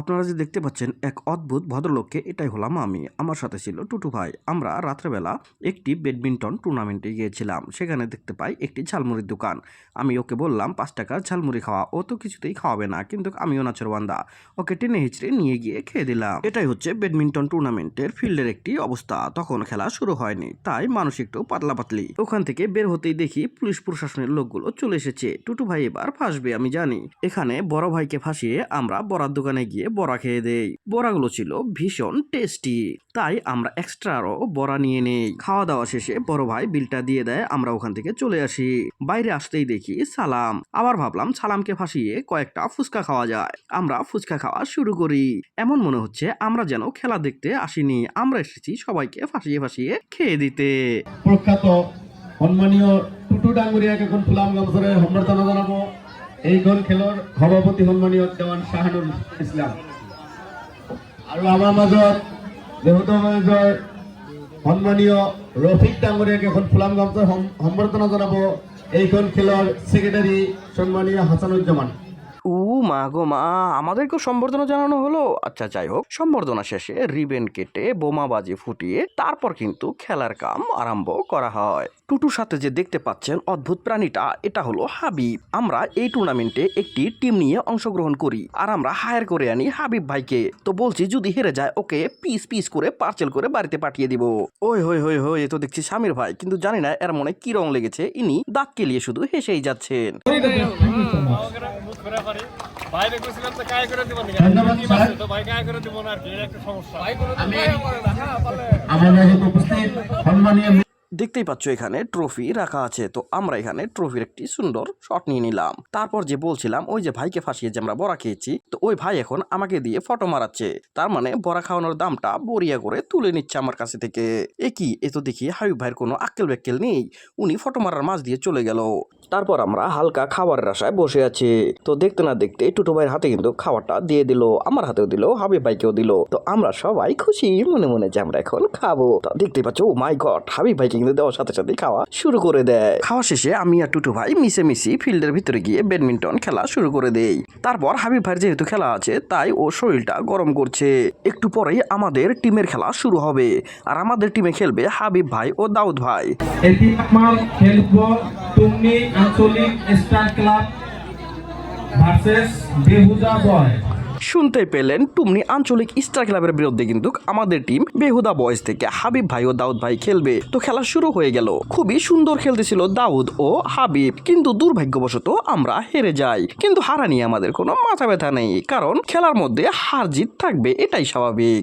আপনারা যে দেখতে পাচ্ছেন এক অদ্ভুত ভদ্রলোককে, এটাই হলাম আমি। আমার সাথে ছিল টুটু ভাই। আমরা রাত্রেবেলা একটি ব্যাডমিন্টন টুর্নামেন্টে গিয়েছিলাম। সেখানে দেখতে পাই একটি ঝালমুড়ির দোকান। আমি ওকে বললাম, পাঁচ টাকার ঝালমুড়ি খাওয়া। ও তো কিছুতেই খাওয়াবে না, কিন্তু আমিও নাচরবান্দা ওকে টেনে হিচড়ে নিয়ে গিয়ে খেয়ে দিলাম। এটাই হচ্ছে ব্যাডমিন্টন টুর্নামেন্টের ফিল্ডের একটি অবস্থা। তখন খেলা শুরু হয়নি, তাই মানুষ একটু পাতলা পাতলি ওখান থেকে বের হতেই দেখি পুলিশ প্রশাসনের লোকগুলো চলে এসেছে। টুটু ভাই এবার ফাঁসবে, আমি জানি। এখানে বড় ভাইকে ফাঁসিয়ে আমরা বড়ার দোকানে গিয়ে বড়া খেয়ে দেই। বড়াগুলো ছিল ভীষণ টেস্টি। তাই আমরা এক্সট্রা আরও বড়া নিয়ে নেই। খাওয়া দাওয়া শেষে বড় ভাই বিলটা দিয়ে দেয়, আমরা ওখান থেকে চলে আসি। বাইরে আসতেই দেখি সালাম। আবার ভাবলাম সালামকে ফাঁসিয়ে কয়েকটা ফুচকা খাওয়া যায়। আমরা ফুচকা খাওয়া শুরু করি। এমন মনে হচ্ছে আমরা যেন খেলা দেখতে আসিনি। আমরা এসেছি সবাইকে ফাঁসিয়ে ফাঁসিয়ে খেয়ে দিতে। প্রখ্যাত সন্মানীয় টুটু ডাঙ্গুরিয়াকে এখন ফুলাম গামছৰে সম্বৰ্ধনা জনাব এইখন খেলৰ সভাপতি সন্মানীয় দেৱান শাহানুল ইছলাম আৰু আমাৰ মাজত দেহত মাজৰ সন্মানীয় ৰফিক ডাঙৰীয়াকে এখন ফুলাম গামছৰ সম- সম্বৰ্ধনা জনাব এইখন খেলৰ ছেক্ৰেটাৰী সন্মানীয় হাসানুজ্জামান উ মা গো মা আমাদেরকেও সম্বর্ধনা জানানো হলো আচ্ছা যাই হোক সম্বর্ধনা শেষে রিবেন কেটে বোমাবাজি ফুটিয়ে তারপর কিন্তু খেলার কাম আরম্ভ করা হয় টুটুর সাথে যে দেখতে পাচ্ছেন অদ্ভুত প্রাণীটা এটা হলো হাবিব আমরা এই টুর্নামেন্টে একটি টিম নিয়ে অংশগ্রহণ করি আর আমরা হায়ার করে আনি হাবিব ভাইকে তো বলছি যদি হেরে যায় ওকে পিস পিস করে পার্সেল করে বাড়িতে পাঠিয়ে দিব ওই হই হই হই তো দেখছি স্বামীর ভাই কিন্তু জানি না এর মনে কি রং লেগেছে ইনি দাঁত কেলিয়ে শুধু হেসেই যাচ্ছেন মুখ বাইরে গেছিলাম তো কায় করে দিব না ধন্যবাদ, টিম স্যার। আছে তো ভাই কায় করে দিব না আর কি? একটা সমস্যা। ভাই করে আমি আমার উপস্থিত দেখতেই পাচ্ছ এখানে ট্রফি রাখা আছে। তো আমরা এখানে ট্রফির একটি সুন্দর শট নিয়ে নিলাম। তারপর যে বলছিলাম ওই যে ভাইকে ফাঁসিয়ে যে আমরা বড়া খেয়েছি তো ওই ভাই এখন আমাকে দিয়ে ফটো মারাচ্ছে। তার মানে বড়া খাওয়ানোর দামটা বরিয়া করে তুলে নিচ্ছে আমার কাছে থেকে। এ কি? এ তো দেখি হাবিব ভাইয়ের কোনো আক্কেল ব্যাক্কেল নেই। উনি ফটো মারার মাছ দিয়ে চলে গেল। তারপর আমরা হালকা খাবারের আশায় বসে আছি। তো দেখতে না দেখতে টুটু ভাইয়ের হাতে কিন্তু খাবারটা দিয়ে দিল, আমার হাতেও দিল, হাবিব ভাইকেও দিল। তো আমরা সবাই খুশি মনে মনে যে আমরা এখন খাব। তো দেখতে পাচ্ছ, ও মাই গড হাবিব ভাইকে কিন্তু দেওয়ার সাথে সাথে খাওয়া শুরু করে দেয়। খাওয়া শেষে আমি আর টুটু ভাই মিশে মিশি ফিল্ডের ভিতরে গিয়ে ব্যাডমিন্টন খেলা শুরু করে দেই। তারপর হাবিব ভাইয়ের যেহেতু খেলা আছে, তাই ও শরীরটা গরম করছে। একটু পরেই আমাদের টিমের খেলা শুরু হবে, আর আমাদের টিমে খেলবে হাবিব ভাই ও দাউদ ভাই। আঞ্চলিক স্টার ক্লাব ভার্সেস বেহুদা বয়। শুনতে পেলেন টুমনি আঞ্চলিক স্টার ক্লাবের বিরুদ্ধে কিন্তু আমাদের টিম বেহুদা বয়েজ থেকে হাবিব ভাই ও দাউদ ভাই খেলবে। তো খেলা শুরু হয়ে গেল। খুবই সুন্দর খেলতেছিল দাউদ ও হাবিব, কিন্তু দুর্ভাগ্যবশত আমরা হেরে যাই। কিন্তু হারা নিয়ে আমাদের কোনো মাথা ব্যথা নেই, কারণ খেলার মধ্যে হার জিত থাকবে, এটাই স্বাভাবিক।